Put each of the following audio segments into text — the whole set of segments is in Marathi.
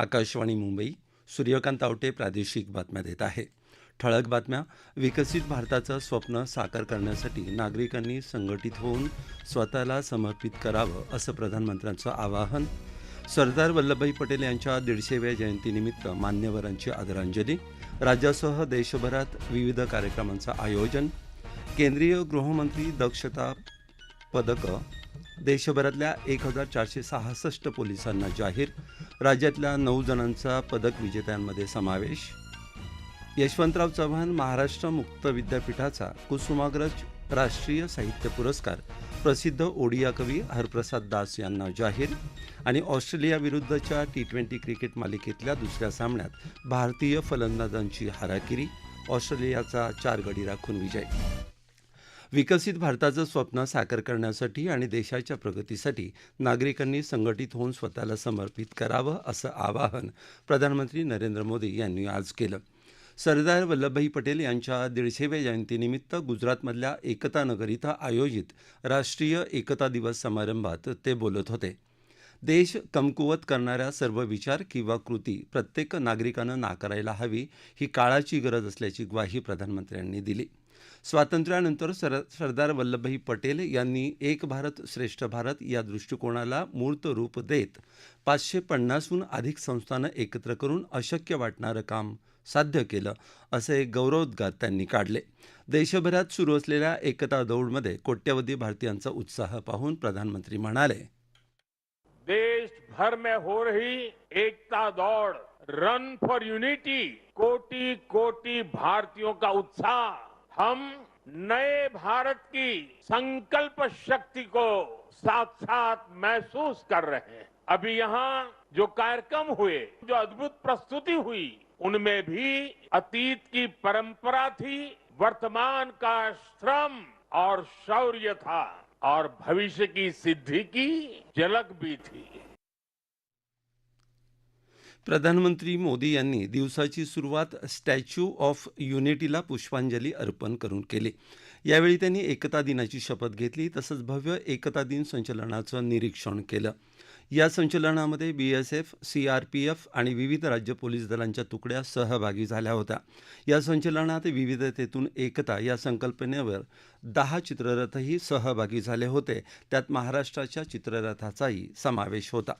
आकाशवाणी मुंबई सूर्यकांत आवटे प्रादेशिक बातम्या देत आहे. ठळक बातम्या विकसित भारताचं स्वप्न साकार करण्यासाठी नागरिकांनी संघटित होऊन स्वतःला समर्पित करावं असं प्रधानमंत्र्यांचं आवाहन. सरदार वल्लभभाई पटेल यांच्या दीडशेव्या जयंतीनिमित्त मान्यवरांची आदरांजली. राज्यासह देशभरात विविध कार्यक्रमांचं आयोजन. केंद्रीय गृहमंत्री दक्षता पदकं देशभरातल्या एक हजार चारशे सहासष्ट पोलिसांना जाहीर राज्यातल्या नऊ जणांचा पदक विजेत्यांमध्ये समावेश. यशवंतराव चव्हाण महाराष्ट्र मुक्त विद्यापीठाचा कुसुमाग्रज राष्ट्रीय साहित्य पुरस्कार प्रसिद्ध ओडिया कवी हरप्रसाद दास यांना जाहीर आणि ऑस्ट्रेलियाविरुद्धच्या टी ट्वेंटी क्रिकेट मालिकेतल्या दुसऱ्या सामन्यात भारतीय फलंदाजांची हाराकिरी ऑस्ट्रेलियाचा चार गडी राखून विजय. विकसित भारताचं स्वप्न साकार करण्यासाठी आणि देशाच्या प्रगतीसाठी नागरिकांनी संघटित होऊन स्वतःला समर्पित करावं असं आवाहन प्रधानमंत्री नरेंद्र मोदी यांनी आज केलं. सरदार वल्लभभाई पटेल यांच्या दीडशेव्या जयंतीनिमित्त गुजरातमधल्या एकता नगर इथं आयोजित राष्ट्रीय एकता दिवस समारंभात ते बोलत होते. देश कमकुवत करणाऱ्या सर्व विचार किंवा कृती प्रत्येक नागरिकानं नाकारायला हवी ही काळाची गरज असल्याची ग्वाही प्रधानमंत्र्यांनी दिली. स्वातंत्र्यानंतर सर सरदार वल्लभभाई पटेल यांनी एक भारत श्रेष्ठ भारत या दृष्टिकोनाला मूर्त रूप देत पाचशे पन्नासहून अधिक संस्थानं एकत्र करून अशक्य वाटणारं काम साध्य केलं असे गौरवोद्गार त्यांनी काढले. देशभरात सुरू असलेल्या एकता दौडमध्ये कोट्यवधी भारतीयांचा उत्साह पाहून प्रधानमंत्री म्हणाले देश भर में हो रही एकता दौड़ रन फॉर यूनिटी कोटी कोटी भारतीयों का उत्साह। हम नए भारत की संकल्प शक्ति को साथ साथ महसूस कर रहे हैं। अभी यहाँ जो कार्यक्रम हुए, जो अद्भुत प्रस्तुति हुई, उनमें भी अतीत की परंपरा थी, वर्तमान का श्रम और शौर्य था, और भविष्य की सिद्धि की झलक भी थी। प्रधानमंत्री मोदी यांनी दिवसाची सुरुवात स्टॅच्यू ऑफ युनिटीला पुष्पांजली अर्पण करून केली. यावेळी त्यांनी एकता दिनाची शपथ घेतली तसंच भव्य एकता दिन संचलनाचं निरीक्षण केलं. या संचलनामध्ये बीएसएफ सीआरपीएफ आणि विविध राज्य पोलीस दलांच्या तुकड्या सहभागी झाल्या होत्या. या संचलनात विविधतेतून एकता या संकल्पनेवर दहा चित्ररथही सहभागी झाले होते. त्यात महाराष्ट्राच्या चित्ररथाचाही समावेश होता.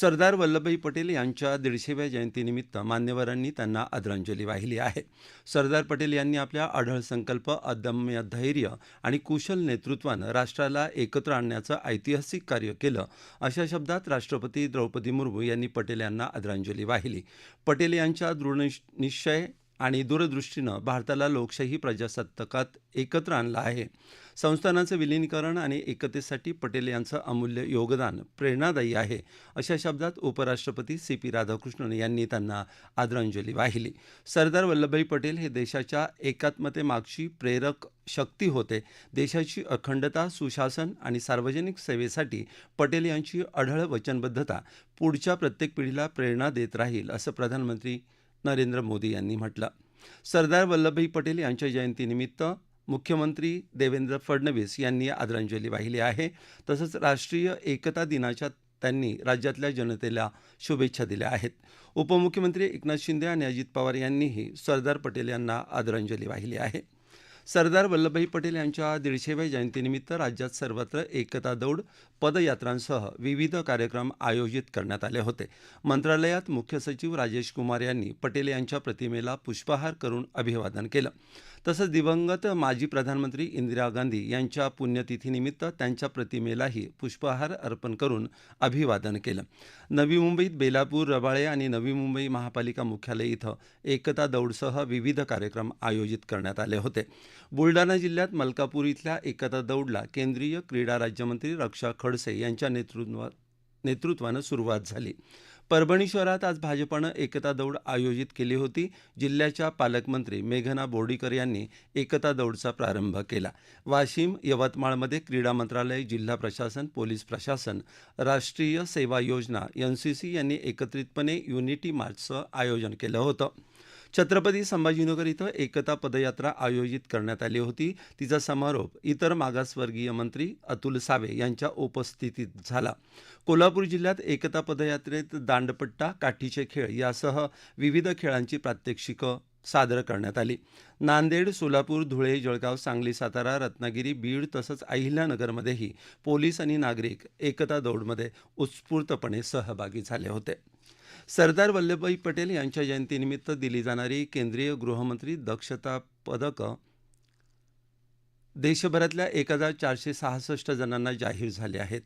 सरदार वल्लभभाई पटेल यांच्या दीडशेव्या जयंतीनिमित्त मान्यवरांनी त्यांना आदरांजली वाहिली आहे. सरदार पटेल यांनी आपल्या आढळ संकल्प अदम्य धैर्य आणि कुशल नेतृत्वानं राष्ट्राला एकत्र आणण्याचं ऐतिहासिक कार्य केलं. अशा शब्दात राष्ट्रपती द्रौपदी मुर्मू यांनी पटेल यांना आदरांजली वाहिली. पटेल यांच्या दृढनिश्चय आणि दूरदृष्टीनं भारताला लोकशाही प्रजासत्ताकात एकत्र आणलं आहे. संस्थानाचं विलीनीकरण आणि एकतेसाठी पटेल यांचं अमूल्य योगदान प्रेरणादायी आहे अशा शब्दात उपराष्ट्रपती सी पी राधाकृष्णन यांनी त्यांना आदरांजली वाहिली. सरदार वल्लभभाई पटेल हे देशाच्या एकात्मतेमागची प्रेरक शक्ती होते. देशाची अखंडता सुशासन आणि सार्वजनिक सेवेसाठी पटेल यांची अढळ वचनबद्धता पुढच्या प्रत्येक पिढीला प्रेरणा देत राहील असं प्रधानमंत्री नरेंद्र मोदी यांनी म्हटलं. सरदार वल्लभभाई पटेल यांच्या जयंतीनिमित्त मुख्यमंत्री देवेंद्र फडणवीस यांनी आदरांजली वाहिली आहे. तसंच राष्ट्रीय एकता दिनाच्या त्यांनी राज्यातल्या जनतेला शुभेच्छा दिल्या आहेत. उपमुख्यमंत्री एकनाथ शिंदे आणि अजित पवार यांनीही सरदार पटेल यांना आदरांजली वाहिली आहे. सरदार वल्लभभाई पटेल यांच्या दीडशेव्या जयंतीनिमित्त राज्यात सर्वत्र एकता दौड पदयात्रांसह विविध कार्यक्रम आयोजित करण्यात आले होते. मंत्रालयात मुख्य सचिव राजेश कुमार यांनी पटेल यांच्या प्रतिमेला पुष्पहार करून अभिवादन केलं. तसंच दिवंगत माजी प्रधानमंत्री इंदिरा गांधी यांच्या पुण्यतिथीनिमित्त त्यांच्या प्रतिमेलाही पुष्पहार अर्पण करून अभिवादन केलं. नवी मुंबईत बेलापूर रबाळे आणि नवी मुंबई महापालिका मुख्यालय इथं एकता दौडसह विविध कार्यक्रम आयोजित करण्यात आले होते. बुलडाणा जिल्ह्यात मलकापूर इथल्या एकता दौडला केंद्रीय क्रीडा राज्यमंत्री रक्षा खडसे यांच्या नेतृत्वा नेतृत्वानं सुरुवात झाली. परभणी शहरात आज भाजपानं एकता दौड आयोजित केली होती. जिल्ह्याच्या पालकमंत्री मेघना बोर्डीकर यांनी एकता दौडचा प्रारंभ केला. वाशिम यवतमाळमध्ये क्रीडा मंत्रालय जिल्हा प्रशासन पोलीस प्रशासन राष्ट्रीय सेवा योजना एनसीसी यांनी एकत्रितपणे युनिटी मार्चचं आयोजन केलं होतं. छत्रपती संभाजीनगर इथं एकता पदयात्रा आयोजित करण्यात आली होती. तिचा समारोप इतर मागासवर्गीय मंत्री अतुल सावे यांच्या उपस्थितीत झाला. कोल्हापूर जिल्ह्यात एकता पदयात्रेत दांडपट्टा काठीचे खेळ यासह विविध खेळांची प्रात्यक्षिकं सादर करण्यात आली. नांदेड सोलापूर धुळे जळगाव सांगली सातारा रत्नागिरी बीड तसंच अहिल्यानगरमध्येही पोलीस आणि नागरिक एकता दौडमध्ये उत्स्फूर्तपणे सहभागी झाले होते. सरदार वल्लभभाई पटेल यांच्या जयंतीनिमित्त दिली जाणारी केंद्रीय गृहमंत्री दक्षता पदकं देशभरातल्या एक हजार चारशे सहासष्ट जणांना जाहीर झाले आहेत.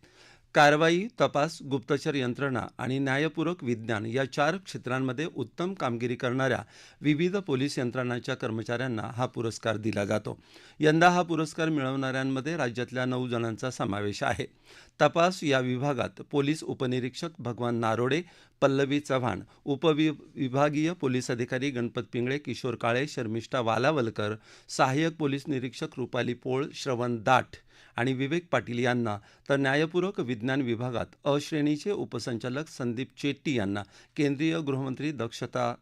कारवाई तपास गुप्तचर यंत्रणा आणि न्यायपूरक विज्ञान या चार क्षेत्रांमध्ये उत्तम कामगिरी करणाऱ्या विविध पोलीस यंत्रणांच्या कर्मचाऱ्यांना हा पुरस्कार दिला जातो. यंदा हा पुरस्कार मिळवणाऱ्यांमध्ये राज्यातल्या नऊ जणांचा समावेश आहे. तपास या विभागात पोलीस उपनिरीक्षक भगवान नारोडे पल्लवी चव्हाण उपवि विभागीय पोलीस अधिकारी गणपत पिंगळे किशोर काळे शर्मिष्ठा वालावलकर सहाय्यक पोलीस निरीक्षक रुपाली पोळ श्रवण दाट आणि विवेक पाटील यांना तर न्यायपूरक विज्ञान विभागात अश्रेणीचे उपसंचालक संदीप चेट्टी यांना केंद्रीय गृहमंत्री दक्षता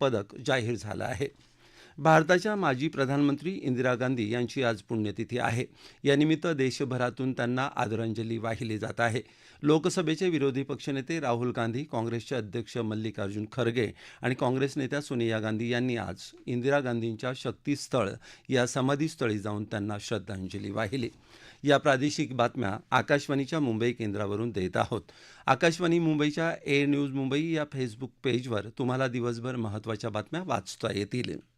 पदक जाहीर झालं आहे. भारताच्या माजी प्रधानमंत्री इंदिरा गांधी यांची आज पुण्यतिथी आहे. यानिमित्त देशभरातून त्यांना आदरांजली वाहिली जात आहे. लोकसभेचे विरोधी पक्षनेते राहुल गांधी काँग्रेसचे अध्यक्ष मल्लिकार्जुन खरगे आणि काँग्रेस नेत्या सोनिया गांधी यांनी आज इंदिरा गांधींच्या शक्तीस्थळ या समाधीस्थळी जाऊन त्यांना श्रद्धांजली वाहिली. या प्रादेशिक बातम्या आकाशवाणीच्या मुंबई केंद्रावरून देत आहोत. आकाशवाणी मुंबईच्या ए न्यूज मुंबई या फेसबुक पेजवर तुम्हाला दिवसभर महत्त्वाच्या बातम्या वाचता येतील.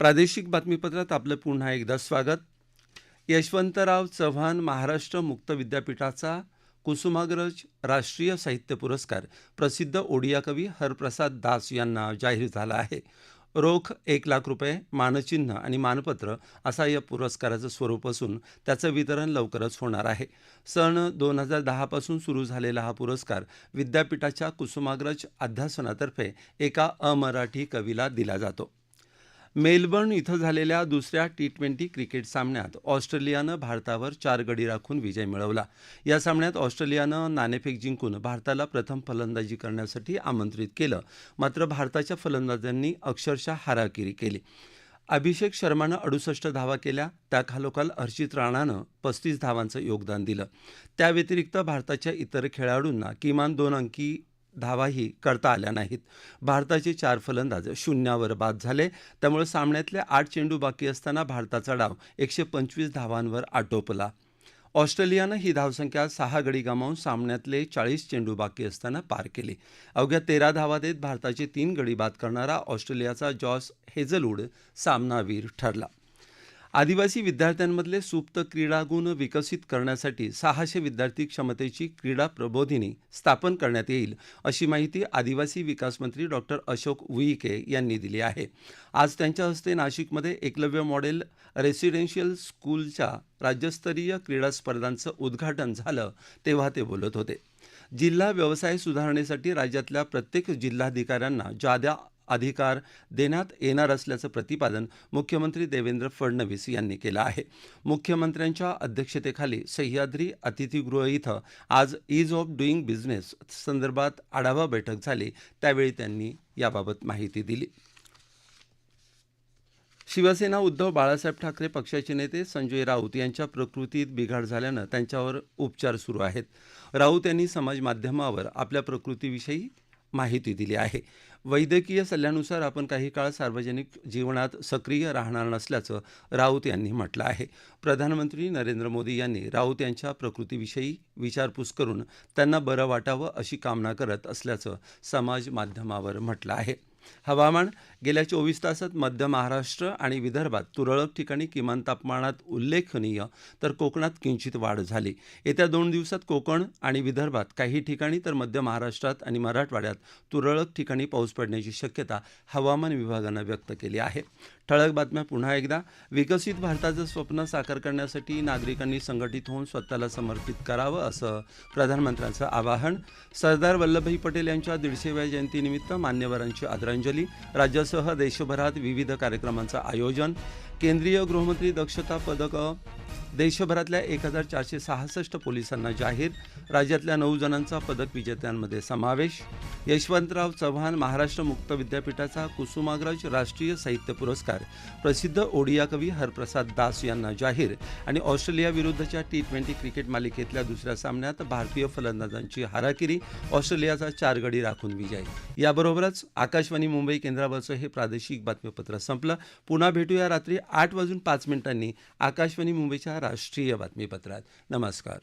प्रादेशिक बातमीपत्रात आपलं पुन्हा एकदा स्वागत. यशवंतराव चव्हाण महाराष्ट्र मुक्त विद्यापीठाचा कुसुमाग्रज राष्ट्रीय साहित्य पुरस्कार प्रसिद्ध ओडिया कवी हरप्रसाद दास यांना जाहीर झाला आहे. रोख एक लाख रुपये मानचिन्ह आणि मानपत्र असा या पुरस्काराचं स्वरूप असून त्याचं वितरण लवकरच होणार आहे. सन दोन हजार दहापासून सुरू झालेला हा पुरस्कार विद्यापीठाच्या कुसुमाग्रज अध्यासनातर्फे एका अमराठी कवीला दिला जातो. मेलबर्न इथं झालेल्या दुसऱ्या टी ट्वेंटी क्रिकेट सामन्यात ऑस्ट्रेलियानं भारतावर चार गडी राखून विजय मिळवला. या सामन्यात ऑस्ट्रेलियानं नाणेफेक जिंकून भारताला प्रथम फलंदाजी करण्यासाठी आमंत्रित केलं. मात्र भारताच्या फलंदाजांनी अक्षरशः हाराकिरी केली. अभिषेक शर्मानं अडुसष्ट धावा केल्या. त्याखालोखाल हर्षित राणानं पस्तीस धावांचं योगदान दिलं. त्या व्यतिरिक्त भारताच्या इतर खेळाडूंना किमान दोन अंकी धावाही करता आल्या नाहीत. भारताचे चार फलंदाज शून्यावर बाद झाले. त्यामुळे सामन्यातले आठ चेंडू बाकी असताना भारताचा डाव एकशे पंचवीस धावांवर आटोपला. ऑस्ट्रेलियानं ही धावसंख्या सहा गडी गमावून सामन्यातले चाळीस चेंडू बाकी असताना पार केली. अवघ्या तेरा धावा देत भारताचे तीन गडी बाद करणारा ऑस्ट्रेलियाचा जॉस हेझलवूड सामनावीर ठरला. आदिवासी विद्यार्थ्यांमधले सुप्त क्रीडागुण विकसित करण्यासाठी सहाशे विद्यार्थी क्षमतेची क्रीडा प्रबोधिनी स्थापन करण्यात येईल अशी माहिती आदिवासी विकास मंत्री डॉक्टर अशोक उईके यांनी दिली आहे. आज त्यांच्या हस्ते नाशिकमध्ये एकलव्य मॉडेल रेसिडेन्शियल स्कूलच्या राज्यस्तरीय क्रीडा स्पर्धांचं उद्घाटन झालं तेव्हा ते बोलत होते. जिल्हा व्यवसाय सुधारणेसाठी राज्यातल्या प्रत्येक जिल्हाधिकाऱ्यांना जादा अधिकार देण्यात येणार असल्याचं प्रतिपादन मुख्यमंत्री देवेंद्र फडणवीस यांनी केलं आहे. मुख्यमंत्र्यांच्या अध्यक्षतेखाली सह्याद्री अतिथीगृह इथं आज ईज ऑफ डुईंग बिझनेस संदर्भात आढावा बैठक झाली. त्यावेळी त्यांनी याबाबत माहिती दिली. शिवसेना उद्धव बाळासाहेब ठाकरे पक्षाचे नेते संजय राऊत यांच्या प्रकृतीत बिघाड झाल्यानं त्यांच्यावर उपचार सुरू आहेत. राऊत यांनी समाज माध्यमावर आपल्या प्रकृतीविषयी माहिती दिली आहे. वैद्यकीय सल्ल्यानुसार आपण काही काळ सार्वजनिक जीवनात सक्रिय राहणार नसल्याचं राऊत यांनी म्हटलं आहे. प्रधानमंत्री नरेंद्र मोदी यांनी राऊत यांच्या प्रकृतीविषयी विचारपूस करून त्यांना बरं वाटावं अशी कामना करत असल्याचं समाज माध्यमावर म्हटलं आहे. हवामान गेल्या चोवीस तासात मध्य महाराष्ट्र आणि विदर्भात तुरळक ठिकाणी किमान तापमानात उल्लेखनीय तर कोकणात किंचित वाढ झाली. येत्या दोन दिवसात कोकण आणि विदर्भात काही ठिकाणी तर मध्य महाराष्ट्रात आणि मराठवाड्यात तुरळक ठिकाणी पाऊस पडण्याची शक्यता हवामान विभागानं व्यक्त केली आहे. ठळक बातम्या पुन्हा एकदा. विकसित भारताचं स्वप्न साकार करण्यासाठी नागरिकांनी संघटित होऊन स्वतःला समर्पित करावं असं प्रधानमंत्र्यांचं आवाहन. सरदार वल्लभभाई पटेल यांच्या दीडशेव्या जयंतीनिमित्त मान्यवरांची आदरांजली. राज्यासह देशभरात विविध कार्यक्रमांचं आयोजन. केंद्रीय गृहमंत्री दक्षता पदकं देशभरातल्या एक हजार चारशे सहासष्ट पोलिसांना जाहीर राज्यातल्या नऊ जणांचा पदक विजेत्यांमध्ये समावेश. यशवंतराव चव्हाण महाराष्ट्र मुक्त विद्यापीठाचा कुसुमाग्रज राष्ट्रीय साहित्य पुरस्कार. प्रसिद्ध ओडिया कवी हरप्रसाद दास यांना जाहीर आणि ऑस्ट्रेलियाविरुद्धच्या टी ट्वेंटी क्रिकेट मालिकेतल्या दुसऱ्या सामन्यात भारतीय फलंदाजांची हाराकिरी ऑस्ट्रेलियाचा चार गडी राखून विजय. याबरोबरच आकाशवाणी मुंबई केंद्रावरचं हे प्रादेशिक बातमीपत्र संपलं. पुन्हा भेटूया रात्री आठ वाजून पाच मिनिटांनी. आकाशवाणी मुंबईच्या राष्ट्रीय बातमीपत्रात. नमस्कार.